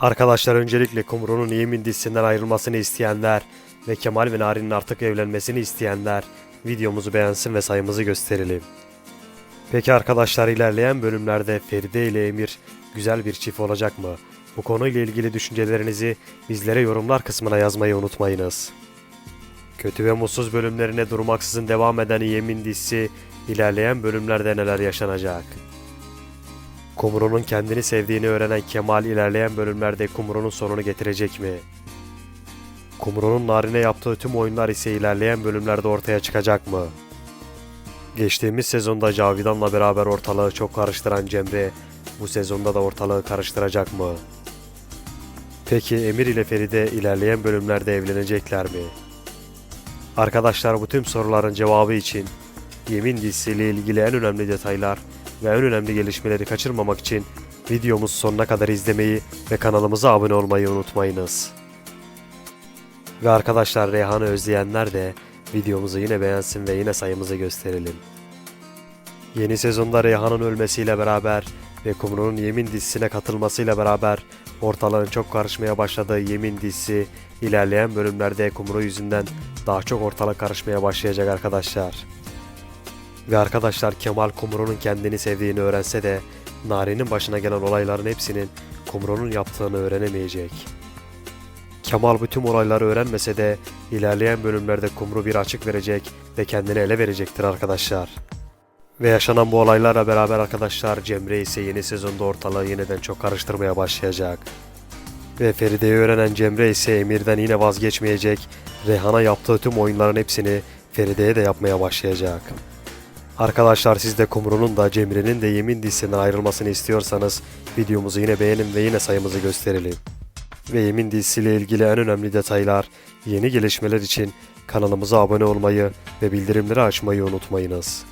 Arkadaşlar öncelikle Kumru'nun Yemin dizisinden ayrılmasını isteyenler ve Kemal ve Nari'nin artık evlenmesini isteyenler videomuzu beğensin ve sayımızı gösterelim. Peki arkadaşlar ilerleyen bölümlerde Feride ile Emir güzel bir çift olacak mı? Bu konuyla ilgili düşüncelerinizi bizlere yorumlar kısmına yazmayı unutmayınız. Kötü ve mutsuz bölümlerine durmaksızın devam eden Yemin dizisi ilerleyen bölümlerde neler yaşanacak? Kumru'nun kendini sevdiğini öğrenen Kemal ilerleyen bölümlerde Kumru'nun sonunu getirecek mi? Kumru'nun Narin'e yaptığı tüm oyunlar ise ilerleyen bölümlerde ortaya çıkacak mı? Geçtiğimiz sezonda Cavidan'la beraber ortalığı çok karıştıran Cemre bu sezonda da ortalığı karıştıracak mı? Peki Emir ile Feride ilerleyen bölümlerde evlenecekler mi? Arkadaşlar bu tüm soruların cevabı için Yemin dizisiyle ilgili en önemli detaylar ve en önemli gelişmeleri kaçırmamak için videomuzu sonuna kadar izlemeyi ve kanalımıza abone olmayı unutmayınız. Ve arkadaşlar Reyhan'ı özleyenler de videomuzu yine beğensin ve yine sayımızı gösterelim. Yeni sezonda Reyhan'ın ölmesiyle beraber ve Kumru'nun Yemin dizisine katılmasıyla beraber ortalığın çok karışmaya başladığı Yemin dizisi ilerleyen bölümlerde Kumru yüzünden daha çok ortalık karışmaya başlayacak arkadaşlar. Ve arkadaşlar Kemal Kumru'nun kendini sevdiğini öğrense de Nari'nin başına gelen olayların hepsinin Kumru'nun yaptığını öğrenemeyecek. Kemal bütün olayları öğrenmese de ilerleyen bölümlerde Kumru bir açık verecek ve kendini ele verecektir arkadaşlar. Ve yaşanan bu olaylarla beraber arkadaşlar Cemre ise yeni sezonda ortalığı yeniden çok karıştırmaya başlayacak. Ve Feride'yi öğrenen Cemre ise Emir'den yine vazgeçmeyecek, Rehan'a yaptığı tüm oyunların hepsini Feride'ye de yapmaya başlayacak. Arkadaşlar siz de Kumru'nun da Cemre'nin de Yemin dizisinden ayrılmasını istiyorsanız videomuzu yine beğenin ve yine sayımızı gösterelim. Ve Yemin dizisiyle ilgili en önemli detaylar, yeni gelişmeler için kanalımıza abone olmayı ve bildirimleri açmayı unutmayınız.